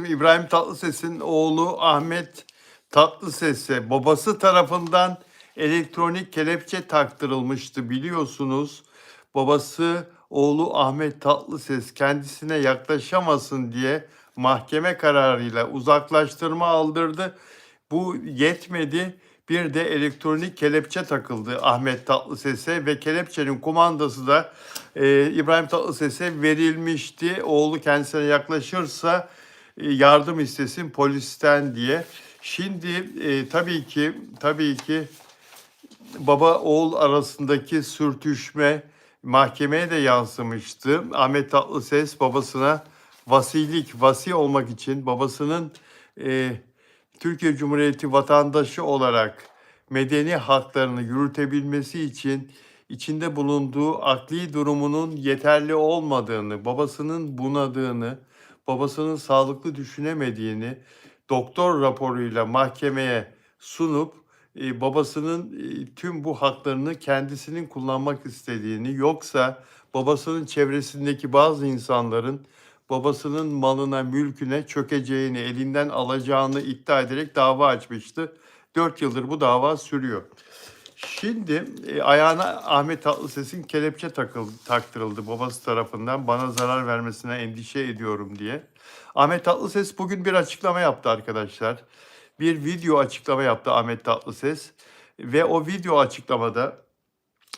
İbrahim Tatlıses'in oğlu Ahmet Tatlıses'e babası tarafından elektronik kelepçe taktırılmıştı biliyorsunuz. Babası oğlu Ahmet Tatlıses kendisine yaklaşamasın diye mahkeme kararıyla uzaklaştırma aldırdı. Bu yetmedi. Bir de elektronik kelepçe takıldı Ahmet Tatlıses'e ve kelepçenin kumandası da e, İbrahim Tatlıses'e verilmişti. Oğlu kendisine yaklaşırsa yardım istesin polisten diye. Şimdi e, tabii ki tabii ki baba oğul arasındaki sürtüşme mahkemeye de yansımıştı. Ahmet Tatlıses babasına vasilik, vasi olmak için babasının e, Türkiye Cumhuriyeti vatandaşı olarak medeni haklarını yürütebilmesi için içinde bulunduğu akli durumunun yeterli olmadığını, babasının bunadığını, babasının sağlıklı düşünemediğini doktor raporuyla mahkemeye sunup e, babasının e, tüm bu haklarını kendisinin kullanmak istediğini yoksa babasının çevresindeki bazı insanların babasının malına, mülküne çökeceğini, elinden alacağını iddia ederek dava açmıştı. Dört yıldır bu dava sürüyor. Şimdi e, ayağına Ahmet Tatlıses'in kelepçe takıl, taktırıldı babası tarafından bana zarar vermesine endişe ediyorum diye. Ahmet Tatlıses bugün bir açıklama yaptı arkadaşlar. Bir video açıklama yaptı Ahmet Tatlıses ve o video açıklamada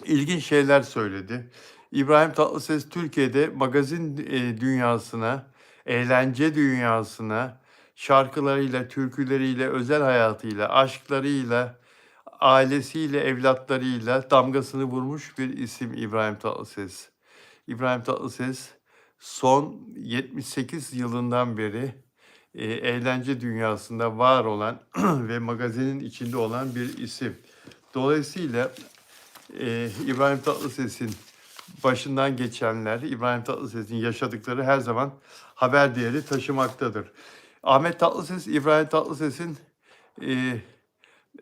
ilginç şeyler söyledi. İbrahim Tatlıses Türkiye'de magazin e, dünyasına, eğlence dünyasına, şarkılarıyla, türküleriyle, özel hayatıyla, aşklarıyla, ailesiyle, evlatlarıyla damgasını vurmuş bir isim İbrahim Tatlıses. İbrahim Tatlıses son 78 yılından beri e, eğlence dünyasında var olan ve magazinin içinde olan bir isim. Dolayısıyla e, İbrahim Tatlıses'in başından geçenler, İbrahim Tatlıses'in yaşadıkları her zaman haber değeri taşımaktadır. Ahmet Tatlıses, İbrahim Tatlıses'in e,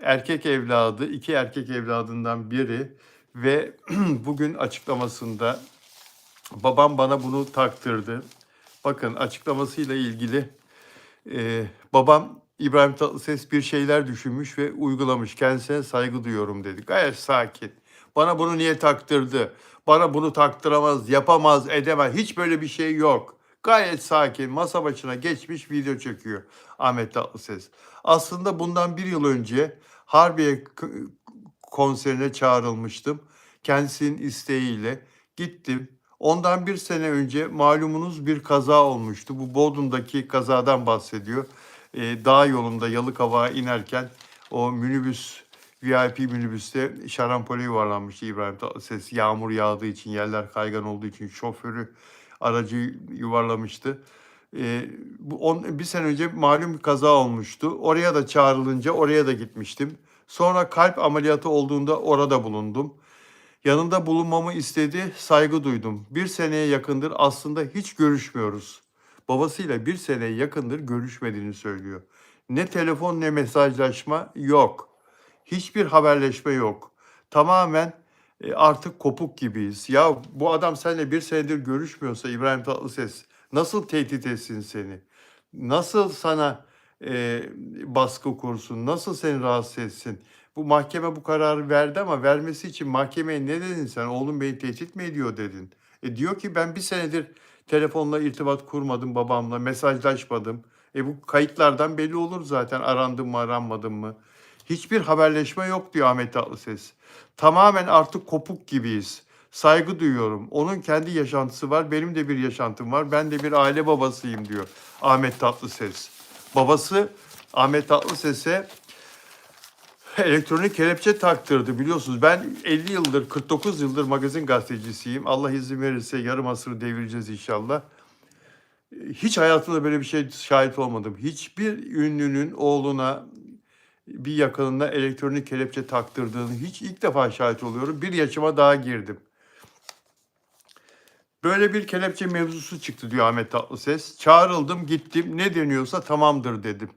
erkek evladı, iki erkek evladından biri ve bugün açıklamasında babam bana bunu taktırdı. Bakın açıklamasıyla ilgili e, babam İbrahim Tatlıses bir şeyler düşünmüş ve uygulamış. Kendisine saygı duyuyorum dedi. Gayet sakin. Bana bunu niye taktırdı? Bana bunu taktıramaz, yapamaz, edemez. Hiç böyle bir şey yok. Gayet sakin masa başına geçmiş video çekiyor Ahmet Tatlıses. Aslında bundan bir yıl önce Harbiye konserine çağrılmıştım. Kendisinin isteğiyle gittim. Ondan bir sene önce malumunuz bir kaza olmuştu. Bu Bodrum'daki kazadan bahsediyor. Ee, dağ yolunda Yalıkavak'a inerken o minibüs, VIP minibüste şarampole yuvarlanmıştı İbrahim Tatlıses. Yağmur yağdığı için, yerler kaygan olduğu için şoförü aracı yuvarlamıştı. Ee, bu on, bir sene önce malum bir kaza olmuştu. Oraya da çağrılınca oraya da gitmiştim. Sonra kalp ameliyatı olduğunda orada bulundum. Yanında bulunmamı istedi, saygı duydum. Bir seneye yakındır aslında hiç görüşmüyoruz. Babasıyla bir seneye yakındır görüşmediğini söylüyor. Ne telefon ne mesajlaşma yok. Hiçbir haberleşme yok. Tamamen e, artık kopuk gibiyiz. Ya bu adam seninle bir senedir görüşmüyorsa İbrahim Tatlıses nasıl tehdit etsin seni? Nasıl sana e, baskı kursun? Nasıl seni rahatsız etsin? Bu mahkeme bu kararı verdi ama vermesi için mahkemeye ne dedin sen? Oğlum beni tehdit mi ediyor dedin. E diyor ki ben bir senedir telefonla irtibat kurmadım babamla, mesajlaşmadım. E bu kayıtlardan belli olur zaten arandım mı aranmadım mı. Hiçbir haberleşme yok diyor Ahmet Tatlıses. Tamamen artık kopuk gibiyiz. Saygı duyuyorum. Onun kendi yaşantısı var, benim de bir yaşantım var. Ben de bir aile babasıyım diyor Ahmet Tatlıses. Babası Ahmet Tatlıses'e elektronik kelepçe taktırdı biliyorsunuz. Ben 50 yıldır, 49 yıldır magazin gazetecisiyim. Allah izin verirse yarım asırı devireceğiz inşallah. Hiç hayatımda böyle bir şey şahit olmadım. Hiçbir ünlünün oğluna bir yakınına elektronik kelepçe taktırdığını hiç ilk defa şahit oluyorum. Bir yaşıma daha girdim. Böyle bir kelepçe mevzusu çıktı diyor Ahmet Tatlıses. Çağrıldım gittim ne deniyorsa tamamdır dedim.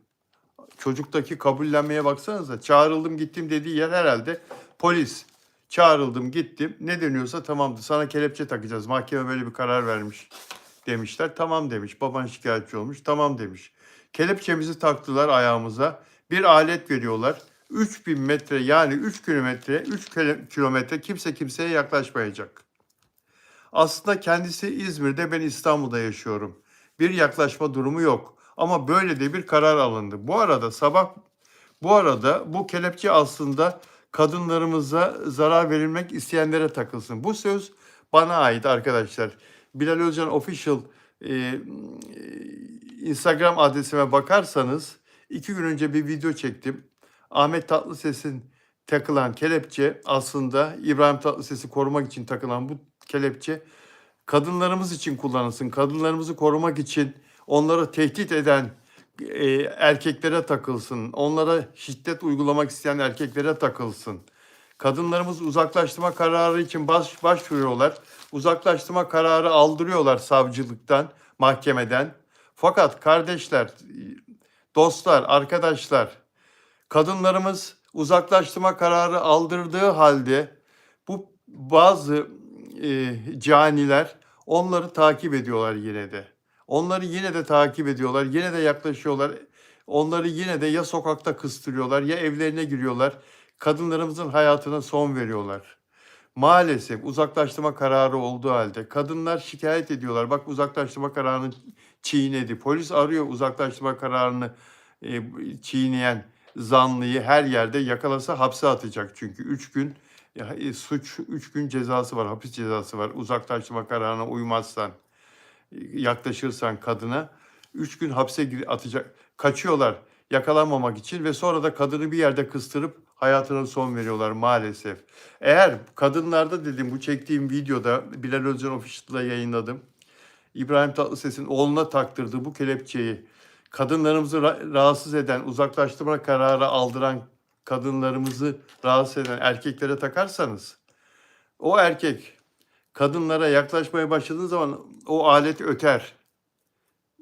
Çocuktaki kabullenmeye baksanıza. Çağrıldım gittim dediği yer herhalde polis. Çağrıldım gittim ne deniyorsa tamamdır. Sana kelepçe takacağız. Mahkeme böyle bir karar vermiş demişler. Tamam demiş. Baban şikayetçi olmuş. Tamam demiş. Kelepçemizi taktılar ayağımıza. Bir alet veriyorlar. 3000 metre yani 3 kilometre, 3 kilometre kimse kimseye yaklaşmayacak. Aslında kendisi İzmir'de, ben İstanbul'da yaşıyorum. Bir yaklaşma durumu yok. Ama böyle de bir karar alındı. Bu arada sabah bu arada bu kelepçe aslında kadınlarımıza zarar verilmek isteyenlere takılsın. Bu söz bana ait arkadaşlar. Bilal Özcan Official e, Instagram adresime bakarsanız iki gün önce bir video çektim. Ahmet Tatlıses'in takılan kelepçe aslında İbrahim Tatlıses'i korumak için takılan bu kelepçe kadınlarımız için kullanılsın. Kadınlarımızı korumak için onları tehdit eden e, erkeklere takılsın. Onlara şiddet uygulamak isteyen erkeklere takılsın. Kadınlarımız uzaklaştırma kararı için baş, başvuruyorlar. Uzaklaştırma kararı aldırıyorlar savcılıktan, mahkemeden. Fakat kardeşler, dostlar, arkadaşlar, kadınlarımız uzaklaştırma kararı aldırdığı halde bu bazı e, caniler onları takip ediyorlar yine de. Onları yine de takip ediyorlar, yine de yaklaşıyorlar. Onları yine de ya sokakta kıstırıyorlar ya evlerine giriyorlar. Kadınlarımızın hayatına son veriyorlar. Maalesef uzaklaştırma kararı olduğu halde kadınlar şikayet ediyorlar. Bak uzaklaştırma kararını çiğnedi. Polis arıyor uzaklaştırma kararını e, çiğneyen zanlıyı her yerde yakalasa hapse atacak çünkü 3 gün ya, e, suç 3 gün cezası var, hapis cezası var. Uzaklaştırma kararına uymazsan, e, yaklaşırsan kadına 3 gün hapse atacak. Kaçıyorlar yakalanmamak için ve sonra da kadını bir yerde kıstırıp hayatına son veriyorlar maalesef. Eğer kadınlarda dedim bu çektiğim videoda Bilal Özcan Official'da yayınladım. İbrahim Tatlıses'in oğluna taktırdığı bu kelepçeyi kadınlarımızı ra- rahatsız eden, uzaklaştırma kararı aldıran kadınlarımızı rahatsız eden erkeklere takarsanız o erkek kadınlara yaklaşmaya başladığı zaman o alet öter.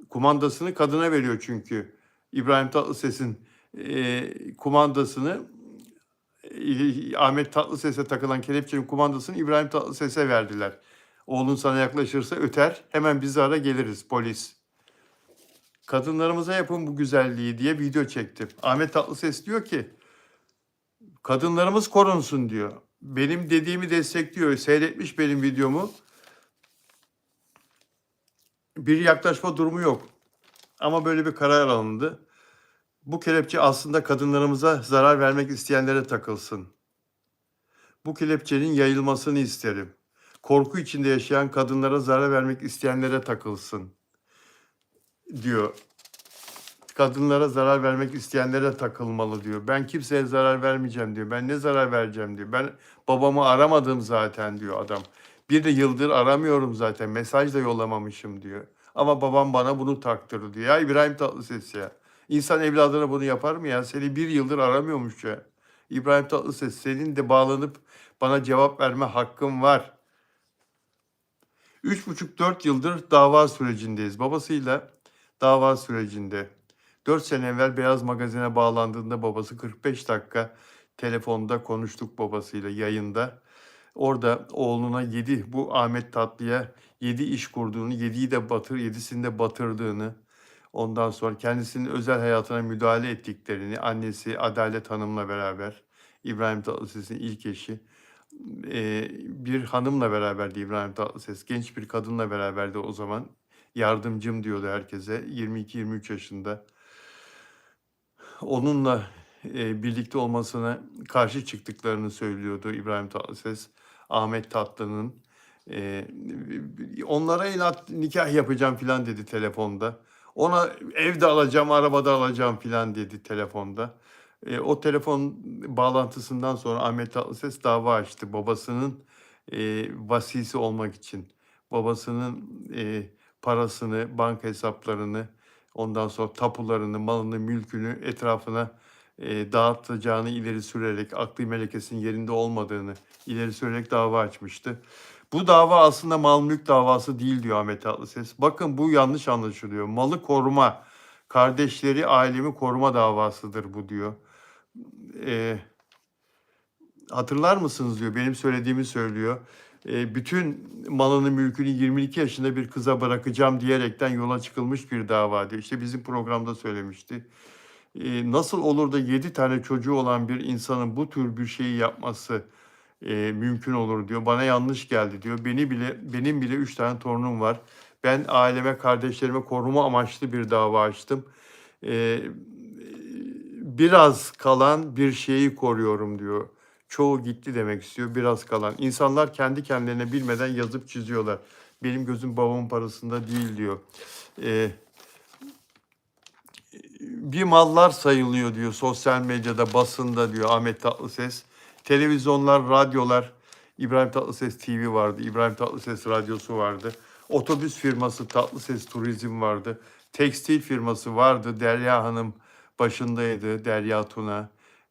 Kumandasını kadına veriyor çünkü. İbrahim Tatlıses'in e, kumandasını e, Ahmet Tatlıses'e takılan kelepçenin kumandasını İbrahim Tatlıses'e verdiler. Oğlun sana yaklaşırsa öter. Hemen bizi ara geliriz polis. Kadınlarımıza yapın bu güzelliği diye video çektim. Ahmet Tatlıses diyor ki kadınlarımız korunsun diyor. Benim dediğimi destekliyor. Seyretmiş benim videomu. Bir yaklaşma durumu yok. Ama böyle bir karar alındı. Bu kelepçe aslında kadınlarımıza zarar vermek isteyenlere takılsın. Bu kelepçenin yayılmasını isterim. Korku içinde yaşayan kadınlara zarar vermek isteyenlere takılsın diyor. Kadınlara zarar vermek isteyenlere takılmalı diyor. Ben kimseye zarar vermeyeceğim diyor. Ben ne zarar vereceğim diyor. Ben babamı aramadım zaten diyor adam. Bir de yıldır aramıyorum zaten. Mesaj da yollamamışım diyor. Ama babam bana bunu taktırdı diyor. Ya İbrahim Tatlıses ya. İnsan evladına bunu yapar mı ya? Seni bir yıldır aramıyormuş ya. İbrahim Tatlıses senin de bağlanıp bana cevap verme hakkın var. Üç buçuk dört yıldır dava sürecindeyiz. Babasıyla dava sürecinde. 4 sene evvel Beyaz Magazin'e bağlandığında babası 45 dakika telefonda konuştuk babasıyla yayında. Orada oğluna 7 bu Ahmet Tatlı'ya 7 iş kurduğunu, 7'yi de batır, 7'sini de batırdığını, ondan sonra kendisinin özel hayatına müdahale ettiklerini, annesi Adalet Hanım'la beraber, İbrahim Tatlıses'in ilk eşi, e, bir hanımla beraberdi İbrahim Tatlıses. Genç bir kadınla beraberdi o zaman. Yardımcım diyordu herkese. 22-23 yaşında. Onunla e, birlikte olmasına karşı çıktıklarını söylüyordu İbrahim Tatlıses. Ahmet Tatlı'nın. E, onlara inat nikah yapacağım filan dedi telefonda. Ona evde alacağım, arabada alacağım filan dedi telefonda. E, o telefon bağlantısından sonra Ahmet Tatlıses dava açtı babasının e, vasisi olmak için. Babasının e, parasını, banka hesaplarını, ondan sonra tapularını, malını, mülkünü etrafına e, dağıtacağını ileri sürerek, aklı melekesinin yerinde olmadığını ileri sürerek dava açmıştı. Bu dava aslında mal mülk davası değil diyor Ahmet Tatlıses. Bakın bu yanlış anlaşılıyor. Malı koruma, kardeşleri, ailemi koruma davasıdır bu diyor. E, hatırlar mısınız diyor. Benim söylediğimi söylüyor. e, bütün malını mülkünü 22 yaşında bir kıza bırakacağım diyerekten yola çıkılmış bir dava diyor. İşte bizim programda söylemişti. E, nasıl olur da 7 tane çocuğu olan bir insanın bu tür bir şeyi yapması e, mümkün olur diyor. Bana yanlış geldi diyor. Beni bile benim bile 3 tane torunum var. Ben aileme, kardeşlerime koruma amaçlı bir dava açtım. E, biraz kalan bir şeyi koruyorum diyor. Çoğu gitti demek istiyor. Biraz kalan. İnsanlar kendi kendilerine bilmeden yazıp çiziyorlar. Benim gözüm babamın parasında değil diyor. Ee, bir mallar sayılıyor diyor sosyal medyada, basında diyor Ahmet Tatlıses. Televizyonlar, radyolar, İbrahim Tatlıses TV vardı, İbrahim Tatlıses radyosu vardı. Otobüs firması Tatlıses Turizm vardı. Tekstil firması vardı, Derya Hanım başındaydı, Derya Tuna.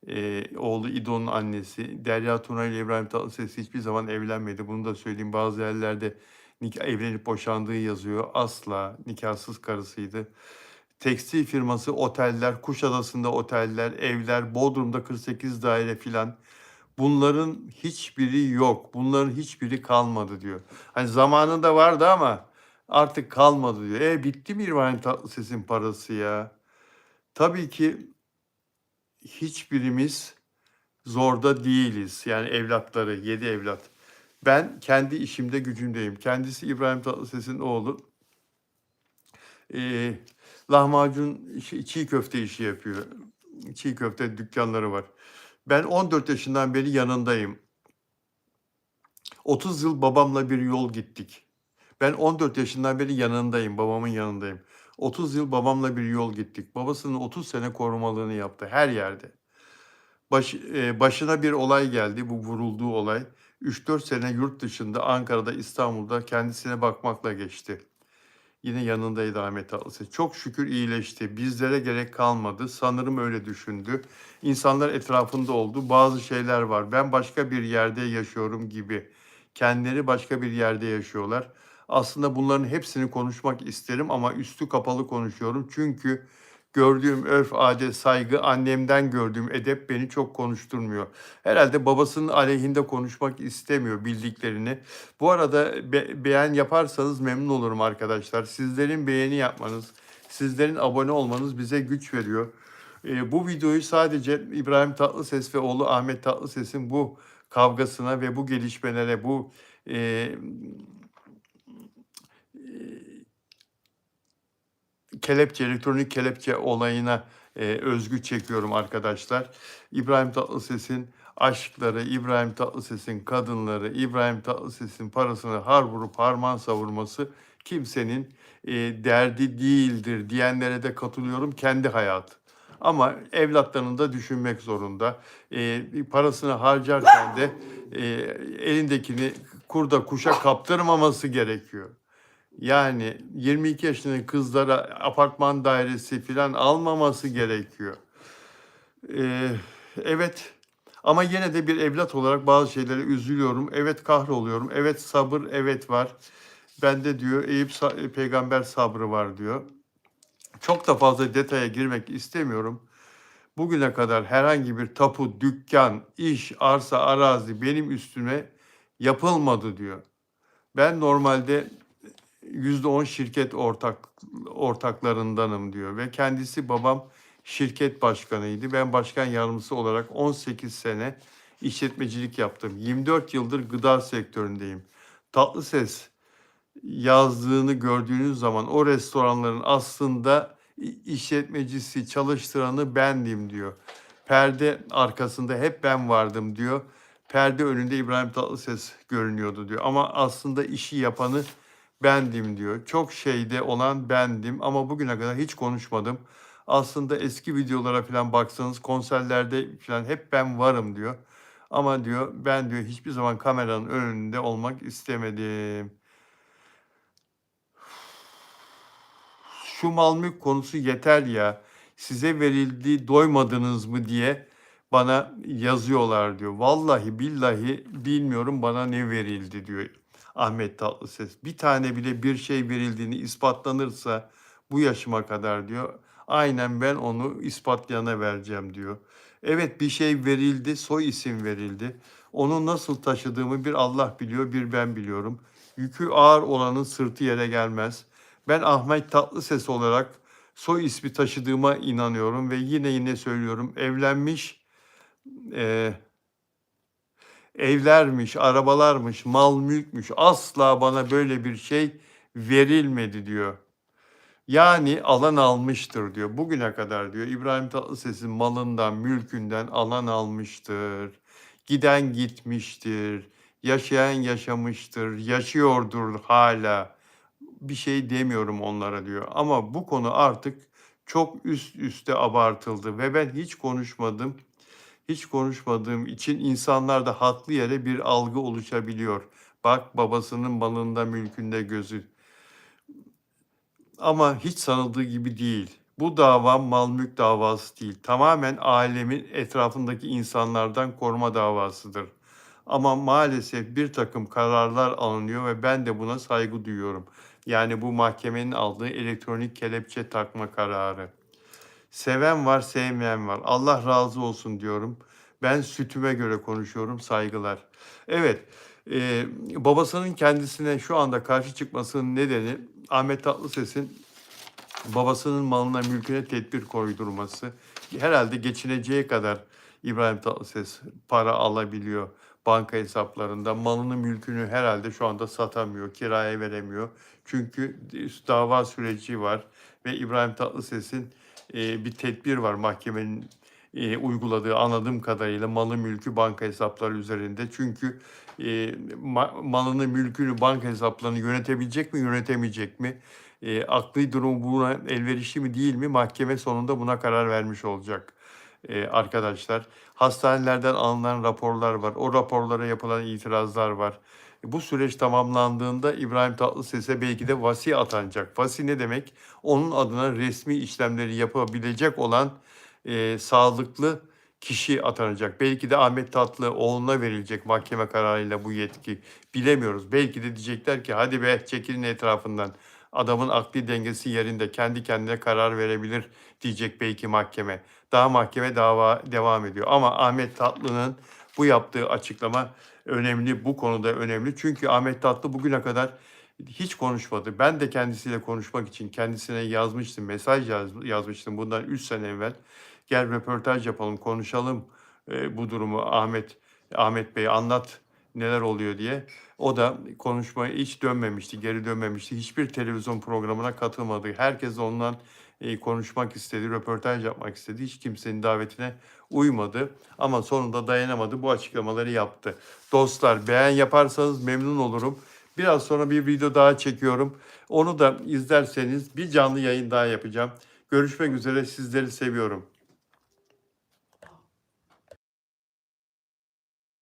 Ee, oğlu İdo'nun annesi. Derya Tuna ile İbrahim Tatlıses hiçbir zaman evlenmedi. Bunu da söyleyeyim. Bazı yerlerde nik- evlenip boşandığı yazıyor. Asla nikahsız karısıydı. Tekstil firması, oteller, Kuşadası'nda oteller, evler, Bodrum'da 48 daire filan. Bunların hiçbiri yok. Bunların hiçbiri kalmadı diyor. Hani zamanında vardı ama artık kalmadı diyor. E bitti mi İbrahim Tatlıses'in parası ya? Tabii ki hiçbirimiz zorda değiliz. Yani evlatları, yedi evlat. Ben kendi işimde gücümdeyim. Kendisi İbrahim Tatlıses'in oğlu. Ee, lahmacun, çiğ köfte işi yapıyor. Çiğ köfte dükkanları var. Ben 14 yaşından beri yanındayım. 30 yıl babamla bir yol gittik. Ben 14 yaşından beri yanındayım, babamın yanındayım. 30 yıl babamla bir yol gittik. Babasının 30 sene korumalığını yaptı her yerde. Baş, e, başına bir olay geldi, bu vurulduğu olay. 3-4 sene yurt dışında, Ankara'da, İstanbul'da kendisine bakmakla geçti. Yine yanındaydı Ahmet Tatlıses. Çok şükür iyileşti. Bizlere gerek kalmadı. Sanırım öyle düşündü. İnsanlar etrafında oldu. Bazı şeyler var. Ben başka bir yerde yaşıyorum gibi. Kendileri başka bir yerde yaşıyorlar. Aslında bunların hepsini konuşmak isterim ama üstü kapalı konuşuyorum. Çünkü gördüğüm örf, adet, saygı, annemden gördüğüm edep beni çok konuşturmuyor. Herhalde babasının aleyhinde konuşmak istemiyor bildiklerini. Bu arada be- beğen yaparsanız memnun olurum arkadaşlar. Sizlerin beğeni yapmanız, sizlerin abone olmanız bize güç veriyor. Ee, bu videoyu sadece İbrahim Tatlıses ve oğlu Ahmet Tatlıses'in bu kavgasına ve bu gelişmelere, bu e, kelepçe, elektronik kelepçe olayına e, özgü çekiyorum arkadaşlar. İbrahim Tatlıses'in aşkları, İbrahim Tatlıses'in kadınları, İbrahim Tatlıses'in parasını har vurup harman savurması kimsenin e, derdi değildir diyenlere de katılıyorum kendi hayatı. Ama evlatlarını da düşünmek zorunda. E, parasını harcarken de e, elindekini kurda kuşa kaptırmaması gerekiyor. Yani 22 yaşındaki kızlara apartman dairesi falan almaması gerekiyor. Ee, evet ama yine de bir evlat olarak bazı şeylere üzülüyorum. Evet kahroluyorum. Evet sabır evet var. Bende diyor Eyüp peygamber sabrı var diyor. Çok da fazla detaya girmek istemiyorum. Bugüne kadar herhangi bir tapu, dükkan, iş, arsa, arazi benim üstüme yapılmadı diyor. Ben normalde %10 şirket ortak ortaklarındanım diyor ve kendisi babam şirket başkanıydı. Ben başkan yardımcısı olarak 18 sene işletmecilik yaptım. 24 yıldır gıda sektöründeyim. Tatlı ses yazdığını gördüğünüz zaman o restoranların aslında işletmecisi, çalıştıranı bendim diyor. Perde arkasında hep ben vardım diyor. Perde önünde İbrahim Tatlıses görünüyordu diyor. Ama aslında işi yapanı bendim diyor. Çok şeyde olan bendim ama bugüne kadar hiç konuşmadım. Aslında eski videolara falan baksanız konserlerde falan hep ben varım diyor. Ama diyor ben diyor hiçbir zaman kameranın önünde olmak istemedim. Şu mal mülk konusu yeter ya. Size verildi doymadınız mı diye bana yazıyorlar diyor. Vallahi billahi bilmiyorum bana ne verildi diyor Ahmet Tatlıses. Bir tane bile bir şey verildiğini ispatlanırsa bu yaşıma kadar diyor Aynen ben onu ispatlayana vereceğim diyor. Evet bir şey verildi, soy isim verildi. Onu nasıl taşıdığımı bir Allah biliyor, bir ben biliyorum. Yükü ağır olanın sırtı yere gelmez. Ben Ahmet Tatlıses olarak soy ismi taşıdığıma inanıyorum ve yine yine söylüyorum. Evlenmiş, eee, evlermiş, arabalarmış, mal mülkmüş. Asla bana böyle bir şey verilmedi diyor. Yani alan almıştır diyor. Bugüne kadar diyor İbrahim Tatlıses'in malından, mülkünden alan almıştır. Giden gitmiştir. Yaşayan yaşamıştır. Yaşıyordur hala. Bir şey demiyorum onlara diyor. Ama bu konu artık çok üst üste abartıldı ve ben hiç konuşmadım. Hiç konuşmadığım için insanlarda haklı yere bir algı oluşabiliyor. Bak babasının malında, mülkünde gözü. Ama hiç sanıldığı gibi değil. Bu dava mal mülk davası değil. Tamamen alemin etrafındaki insanlardan koruma davasıdır. Ama maalesef bir takım kararlar alınıyor ve ben de buna saygı duyuyorum. Yani bu mahkemenin aldığı elektronik kelepçe takma kararı. Seven var, sevmeyen var. Allah razı olsun diyorum. Ben sütüme göre konuşuyorum. Saygılar. Evet, e, babasının kendisine şu anda karşı çıkmasının nedeni Ahmet Tatlıses'in babasının malına, mülküne tedbir koydurması. Herhalde geçineceği kadar İbrahim Tatlıses para alabiliyor banka hesaplarında. Malını, mülkünü herhalde şu anda satamıyor, kiraya veremiyor. Çünkü dava süreci var ve İbrahim Tatlıses'in e, bir tedbir var mahkemenin e, uyguladığı anladığım kadarıyla malı mülkü banka hesapları üzerinde. Çünkü e, ma- malını mülkünü banka hesaplarını yönetebilecek mi yönetemeyecek mi? E, akli durum buna elverişli mi değil mi? Mahkeme sonunda buna karar vermiş olacak e, arkadaşlar. Hastanelerden alınan raporlar var. O raporlara yapılan itirazlar var. Bu süreç tamamlandığında İbrahim Tatlıses'e belki de vasi atanacak. Vasi ne demek? Onun adına resmi işlemleri yapabilecek olan e, sağlıklı kişi atanacak. Belki de Ahmet Tatlı oğluna verilecek mahkeme kararıyla bu yetki. Bilemiyoruz. Belki de diyecekler ki hadi be çekilin etrafından. Adamın akli dengesi yerinde kendi kendine karar verebilir diyecek belki mahkeme. Daha mahkeme dava devam ediyor. Ama Ahmet Tatlı'nın bu yaptığı açıklama önemli. Bu konuda önemli. Çünkü Ahmet Tatlı bugüne kadar hiç konuşmadı. Ben de kendisiyle konuşmak için kendisine yazmıştım, mesaj yaz- yazmıştım bundan 3 sene evvel. Gel röportaj yapalım, konuşalım e, bu durumu Ahmet Ahmet Bey anlat neler oluyor diye. O da konuşmaya hiç dönmemişti, geri dönmemişti. Hiçbir televizyon programına katılmadı. Herkes ondan konuşmak istedi, röportaj yapmak istedi. Hiç kimsenin davetine uymadı. Ama sonunda dayanamadı. Bu açıklamaları yaptı. Dostlar beğen yaparsanız memnun olurum. Biraz sonra bir video daha çekiyorum. Onu da izlerseniz bir canlı yayın daha yapacağım. Görüşmek üzere sizleri seviyorum.